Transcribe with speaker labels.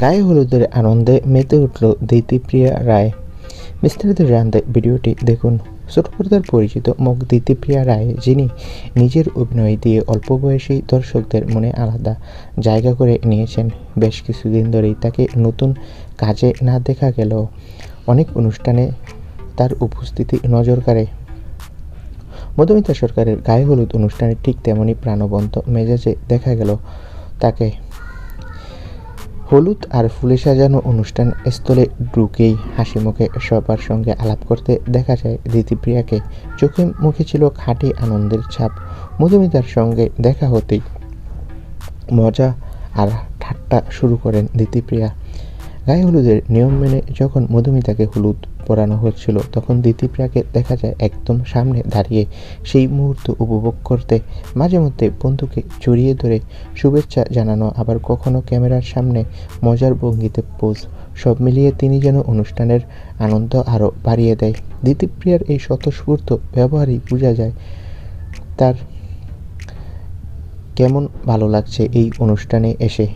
Speaker 1: গায়ে হলুদের আনন্দে মেতে উঠল দিতিপ্রিয়া রায়। বিস্তারিত জানতে ভিডিওটি দেখুন। ছোট পর্দার পরিচিত মুখ দিতিপ্রিয়া রায়, যিনি নিজের অভিনয় দিয়ে অল্প বয়সী দর্শকদের মনে আলাদা জায়গা করে নিয়েছেন। বেশ কিছুদিন ধরেই তাকে নতুন কাজে না দেখা গেলেও অনেক অনুষ্ঠানে তার উপস্থিতি নজর কাড়ে। মধুমিতা সরকারের গায়ে হলুদ অনুষ্ঠানে ঠিক তেমনই প্রাণবন্ত মেজাজে দেখা গেল তাকে। হলুদ আর ফুলে সাজানো অনুষ্ঠান স্থলে ঢুকেই হাসি মুখে সবার সঙ্গে আলাপ করতে দেখা যায় দিতিপ্রিয়াকে চোখে মুখে ছিল খাঁটি আনন্দের ছাপ, মধুমিতার সঙ্গে দেখা হতেই মজা আর ঠাট্টা শুরু করেন দিতিপ্রিয়া গায়ে হলুদের নিয়ম মেনে যখন মধুমিতাকে হলুদ পরানো হচ্ছিল, তখন দিতিপ্রিয়াকে দেখা যায় একদম সামনে দাঁড়িয়ে। সেই মুহূর্ত উপভোগ করতে মাঝে মধ্যে বন্ধুকে জড়িয়ে ধরে শুভেচ্ছা জানানো, আবার কখনো ক্যামেরার সামনে মজার ভঙ্গিতে পোজ সব মিলিয়ে তিনি যেন অনুষ্ঠানের আনন্দ আরও বাড়িয়ে দেয়। দিতিপ্রিয়ার এই স্বতঃস্ফূর্ত ব্যবহারই বোঝা যায় তার কেমন ভালো লাগছে এই অনুষ্ঠানে এসে।